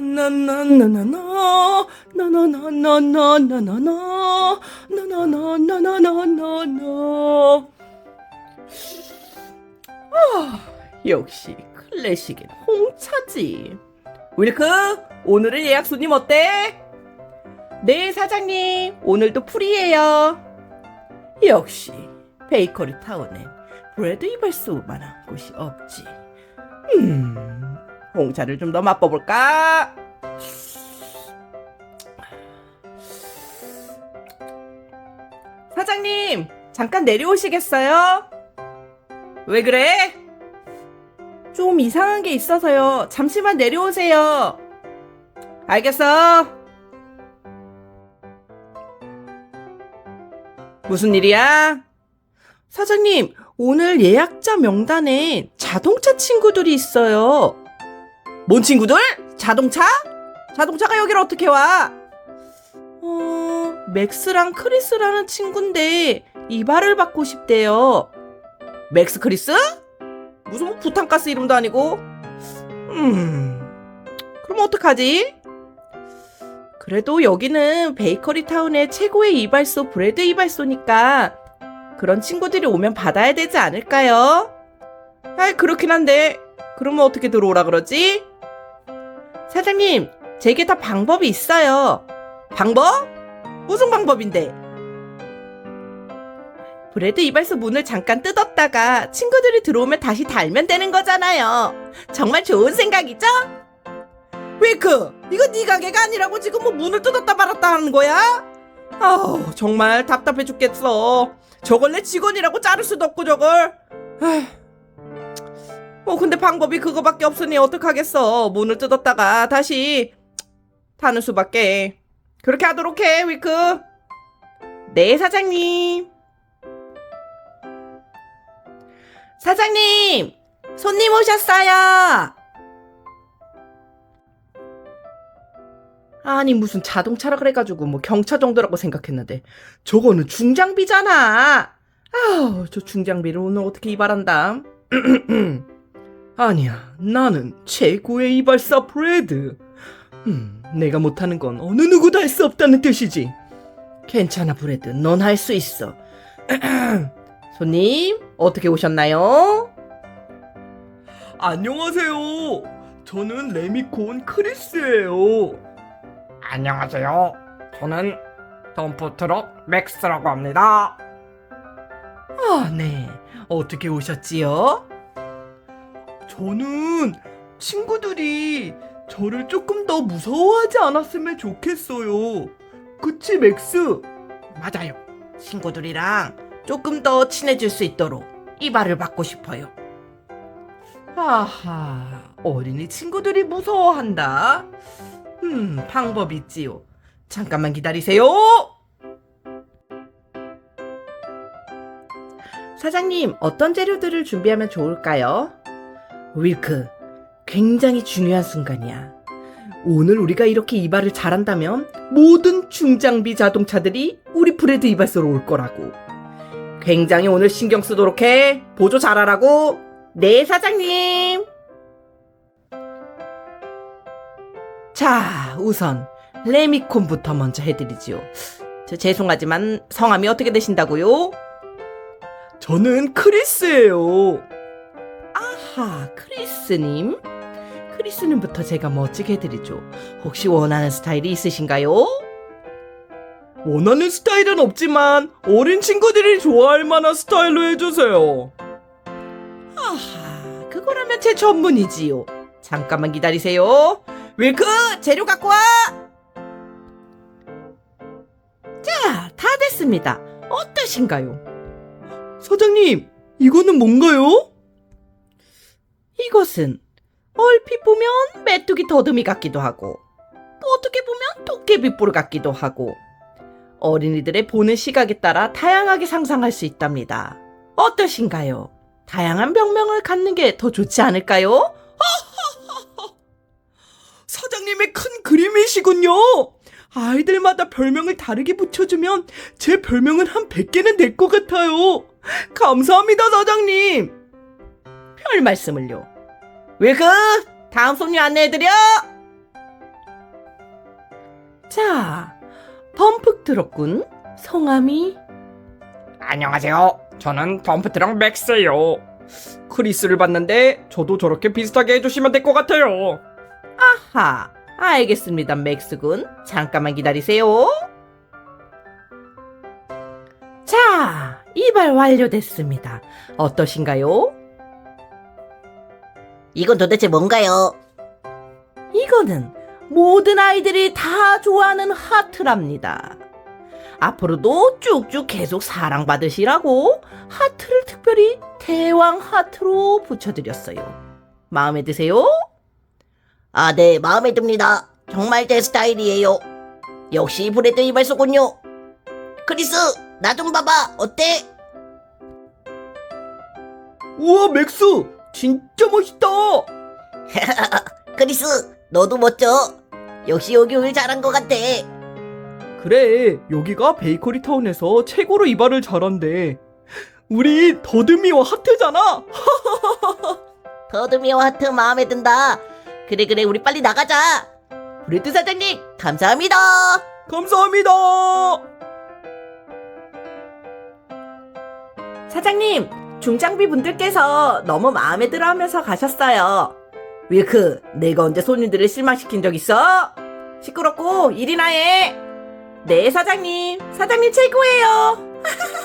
나나나나나나 나나나나나나나 나나나나나나나 아, 역시 클래식엔 홍차지. 윌크, 오늘의 예약 손님 어때? 네, 사장님. 오늘도 풀이에요. 역시 베이커리 타운엔 브레드 이발소 만한 곳이 없지. 음. 홍차를 좀 더 맛봐볼까? 사장님, 잠깐 내려오시겠어요? 왜 그래? 좀 이상한 게 있어서요. 잠시만 내려오세요. 알겠어. 무슨 일이야? 사장님, 오늘 예약자 명단에 자동차 친구들이 있어요. 뭔 친구들? 자동차? 자동차가 여기를 어떻게 와? 어, 맥스랑 크리스라는 친구인데 이발을 받고 싶대요. 맥스 크리스? 무슨 뭐 부탄가스 이름도 아니고. 음, 그럼 어떡하지? 그래도 여기는 베이커리 타운의 최고의 이발소 브레드 이발소니까 그런 친구들이 오면 받아야 되지 않을까요? 아, 그렇긴 한데 그러면 어떻게 들어오라 그러지? 사장님, 제게 다 방법이 있어요. 방법? 무슨 방법인데? 브레드 이발소 문을 잠깐 뜯었다가 친구들이 들어오면 다시 달면 되는 거잖아요. 정말 좋은 생각이죠? 웨이크, 이거 네 가게가 아니라고 지금 뭐 문을 뜯었다 말았다 하는 거야? 아우, 정말 답답해 죽겠어. 저걸 내 직원이라고 자를 수도 없고 저걸. 에휴. 뭐 근데 방법이 그거밖에 없으니 어떡하겠어. 문을 뜯었다가 다시 타는 수밖에. 그렇게 하도록 해, 위크. 네, 사장님. 사장님! 손님 오셨어요! 아니, 무슨 자동차라 그래가지고 뭐 경차 정도라고 생각했는데, 저거는 중장비잖아! 아우, 저 중장비를 오늘 어떻게 이발한다? 아니야, 나는 최고의 이발사 브레드. 음, 내가 못하는 건 어느 누구도 할 수 없다는 뜻이지. 괜찮아, 브레드. 넌 할 수 있어. 손님, 어떻게 오셨나요? 안녕하세요. 저는 레미콘 크리스예요. 안녕하세요. 저는 덤프트럭 맥스라고 합니다. 아, 네. 어떻게 오셨지요? 저는 친구들이 저를 조금 더 무서워하지 않았으면 좋겠어요. 그치, 맥스? 맞아요. 친구들이랑 조금 더 친해질 수 있도록 이발을 받고 싶어요. 아하, 어린이 친구들이 무서워한다. 음, 방법 있지요. 잠깐만 기다리세요. 사장님, 어떤 재료들을 준비하면 좋을까요? 윌크, 굉장히 중요한 순간이야. 오늘 우리가 이렇게 이발을 잘한다면 모든 중장비 자동차들이 우리 브레드 이발소로 올 거라고. 굉장히 오늘 신경 쓰도록 해. 보조 잘하라고. 네, 사장님. 자, 우선 레미콘부터 먼저 해드리지요. 저 죄송하지만 성함이 어떻게 되신다고요? 저는 크리스예요. 아하, 크리스님? 크리스님부터 제가 멋지게 해드리죠. 혹시 원하는 스타일이 있으신가요? 원하는 스타일은 없지만 어린 친구들이 좋아할 만한 스타일로 해주세요. 아하, 그거라면 제 전문이지요. 잠깐만 기다리세요. 윌크, 재료 갖고 와! 자, 다 됐습니다. 어떠신가요? 사장님, 이거는 뭔가요? 이것은 얼핏 보면 메뚜기 더듬이 같기도 하고 또 어떻게 보면 도깨비뿔 같기도 하고 어린이들의 보는 시각에 따라 다양하게 상상할 수 있답니다. 어떠신가요? 다양한 병명을 갖는 게 더 좋지 않을까요? 사장님의 큰 그림이시군요. 아이들마다 별명을 다르게 붙여주면 제 별명은 한 100개는 될 것 같아요. 감사합니다, 사장님. 별 말씀을요. 왜 그? 다음 손님 안내해드려! 자, 덤프 트럭군 성함이 안녕하세요. 저는 덤프트럭 맥스예요. 크리스를 봤는데 저도 저렇게 비슷하게 해주시면 될 것 같아요. 하, 알겠습니다, 맥스군. 잠깐만 기다리세요. 자, 이발 완료됐습니다. 어떠신가요? 이건 도대체 뭔가요? 이거는 모든 아이들이 다 좋아하는 하트랍니다. 앞으로도 쭉쭉 계속 사랑받으시라고 하트를 특별히 대왕 하트로 붙여드렸어요. 마음에 드세요? 아, 네, 마음에 듭니다. 정말 제 스타일이에요. 역시 브레드 이발소군요. 크리스, 나 좀 봐봐. 어때? 우와, 맥스! 진짜 멋있다! 크리스, 너도 멋져. 역시 여기 일 잘한 것 같아. 그래, 여기가 베이커리 타운에서 최고로 이발을 잘한대. 우리 더듬이와 하트잖아. 더드미와 하트 마음에 든다. 그래, 그래, 우리 빨리 나가자. 브레드 사장님, 감사합니다. 감사합니다. 사장님, 중장비 분들께서 너무 마음에 들어 하면서 가셨어요. 윌크, 내가 언제 손님들을 실망시킨 적 있어? 시끄럽고 일이나 해. 네, 사장님. 사장님 최고예요.